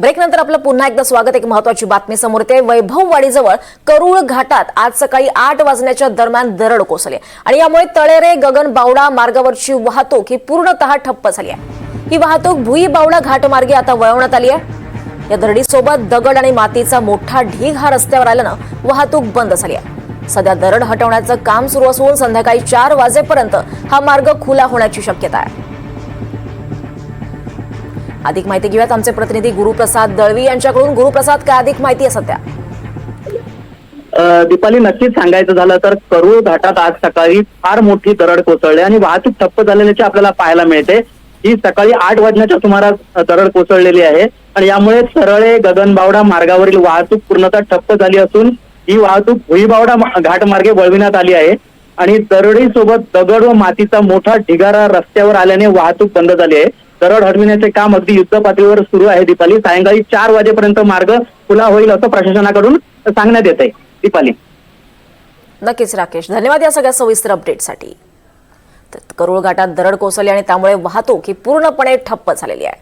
ब्रेकनंतर आपलं पुन्हा एकदा स्वागत एक महत्वाची बातमी समोर येते. वैभववाडीजवळ करूळ घाटात आज सकाळी आठ वाजण्याच्या दरम्यान दरड कोसळली आणि यामुळे तळेरे गगन बावडा मार्गावरची वाहतूक ही पूर्णतः ठप्प झाली आहे. ही वाहतूक भुई बावडा घाटमार्गे आता वळवण्यात आली आहे. या दरडीसोबत दगड आणि मातीचा मोठा ढीग हा रस्त्यावर आल्यानं वाहतूक बंद झाली आहे. सध्या दरड हटवण्याचं काम सुरू असून संध्याकाळी चार वाजेपर्यंत हा मार्ग खुला होण्याची शक्यता आहे. अधिक माहिती घेऊयात आमचे प्रतिनिधी गुरुप्रसाद दळवी यांच्याकडून. गुरुप्रसाद काय अधिक माहिती आहे सध्या? अ, दीपाली नक्कीच सांगायचं झालं तर करूळ घाटात आज सकाळी फार मोठी दरड कोसळली आणि वाहतूक ठप्प झालेल्याची आपल्याला पाहायला मिळते. ही सकाळी आठ वाजण्याच्या सुमारास दरड कोसळलेली आहे आणि यामुळे सरळे गगनबावडा मार्गावरील वाहतूक पूर्णतः ठप्प झाली असून ही वाहतूक भुईबावडा मा- घाटमार्गे वळविण्यात आली आहे आणि दरडीसोबत दगड व मातीचा मोठा ढिगारा रस्त्यावर आल्याने वाहतूक बंद झाली आहे. दरड हटविण्याचे काम अगदी युद्ध पातळीवर सुरू आहे दीपाली. सायंकाळी चार वाजेपर्यंत मार्ग खुला होईल असं प्रशासनाकडून सांगण्यात येत आहे दीपाली. नक्कीच राकेश धन्यवाद या सगळ्या सविस्तर अपडेटसाठी तर करूळ घाटात दरड कोसळली आणि त्यामुळे वाहतूक ही पूर्णपणे ठप्प झालेली आहे.